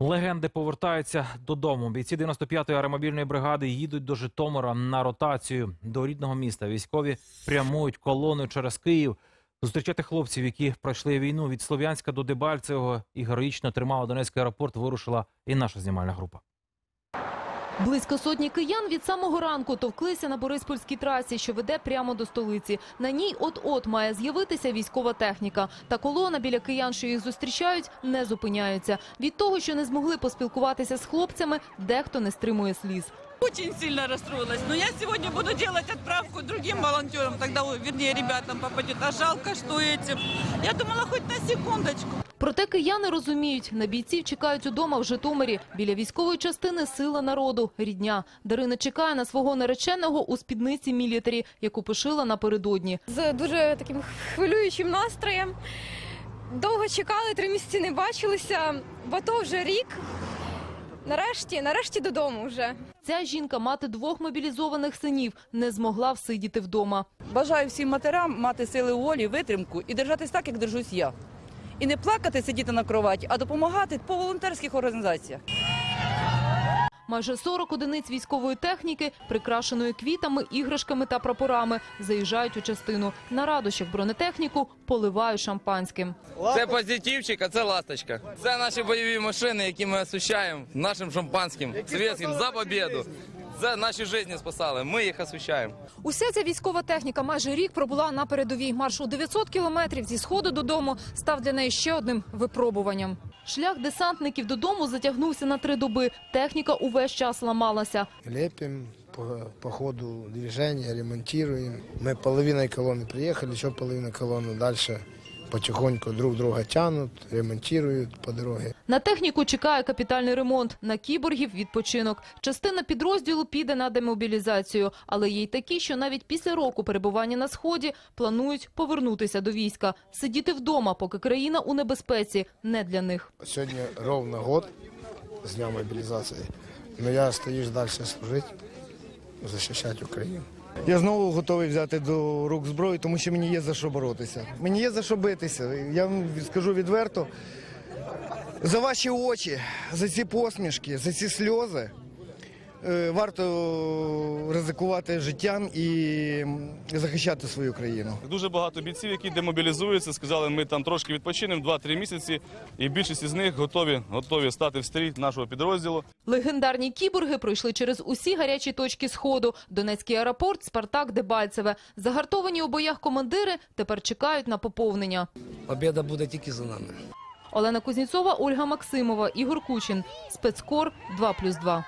Легенди повертаються додому. Бійці 95-ї аеромобільної бригади їдуть до Житомира на ротацію до рідного міста. Військові прямують колоною через Київ. Зустрічати хлопців, які пройшли війну від Слов'янська до Дебальцевого і героїчно тримала Донецький аеропорт, вирушила і наша знімальна група. Близько сотні киян від самого ранку товклися на Бориспольській трасі, що веде прямо до столиці. На ній от-от має з'явитися військова техніка. Та колона біля киян, що їх зустрічають, не зупиняються. Від того, що не змогли поспілкуватися з хлопцями, дехто не стримує сліз. Очень сильно расстроилась. Но я сегодня буду делать отправку другим волонтерам, тогда, вернее, ребятам попадет. А жалко, что этим. Я думала, хоть на секундочку. Проте кияни розуміють, на бійців чекають удома в Житомирі. Біля військової частини сила народу, рідня. Дарина чекає на свого нареченого у спідниці мілітарі, яку пошила напередодні. з дуже таким хвилюючим настроєм. Довго чекали, три місяці не бачилися. В АТО вже рік. Нарешті, нарешті додому вже. Ця жінка, мати двох мобілізованих синів, не змогла всидіти вдома. Бажаю всім матерам мати сили волі, витримку і держатись так, як держусь я. І не плакати, сидіти на кроваті, а допомагати по волонтерських організаціях. Майже 40 одиниць військової техніки, прикрашеної квітами, іграшками та прапорами, заїжджають у частину. На радощах бронетехніку поливають шампанським. Це позитивчик, а це ласточка. Це наші бойові машини, які ми освіщаємо нашим шампанським совєтським за побіду. Це наші життя спасали. Ми їх освіщаємо. Уся ця військова техніка майже рік пробула на передовій. Марш у 900 кілометрів зі сходу додому став для неї ще одним випробуванням. Шлях десантників додому затягнувся на три доби. Техніка увесь час ламалася. Лепим по, по ходу движения, ремонтируем. Мы половиной колонны приехали, еще половина колонны дальше потихоньку друг друга тянут, ремонтируют по дороге. На техніку чекає капітальний ремонт, на кіборгів – відпочинок. Частина підрозділу піде на демобілізацію, але є й такі, що навіть після року перебування на Сході планують повернутися до війська. Сидіти вдома, поки країна у небезпеці – не для них. Сегодня ровно год с дня мобилизации, но я остаюсь дальше служить, защищать Украину. Я знову готовий взяти до рук зброю, тому що мені є за що боротися. Мені є за що битися. Я вам скажу відверто. За ваші очі, за ці посмішки, за ці сльози варто ризикувати життям і захищати свою країну. Дуже багато бійців, які демобілізуються, сказали, ми там трошки відпочинемо 2-3 місяці, і більшість із них готові, готові стати в стрій нашого підрозділу. Легендарні кіборги пройшли через усі гарячі точки Сходу. Донецький аеропорт, Спартак, Дебальцеве. Загартовані у боях командири тепер чекають на поповнення. Побіда буде тільки за нами. Олена Кузнєцова, Ольга Максимова, Ігор Кучин. Спецкор 2+,2.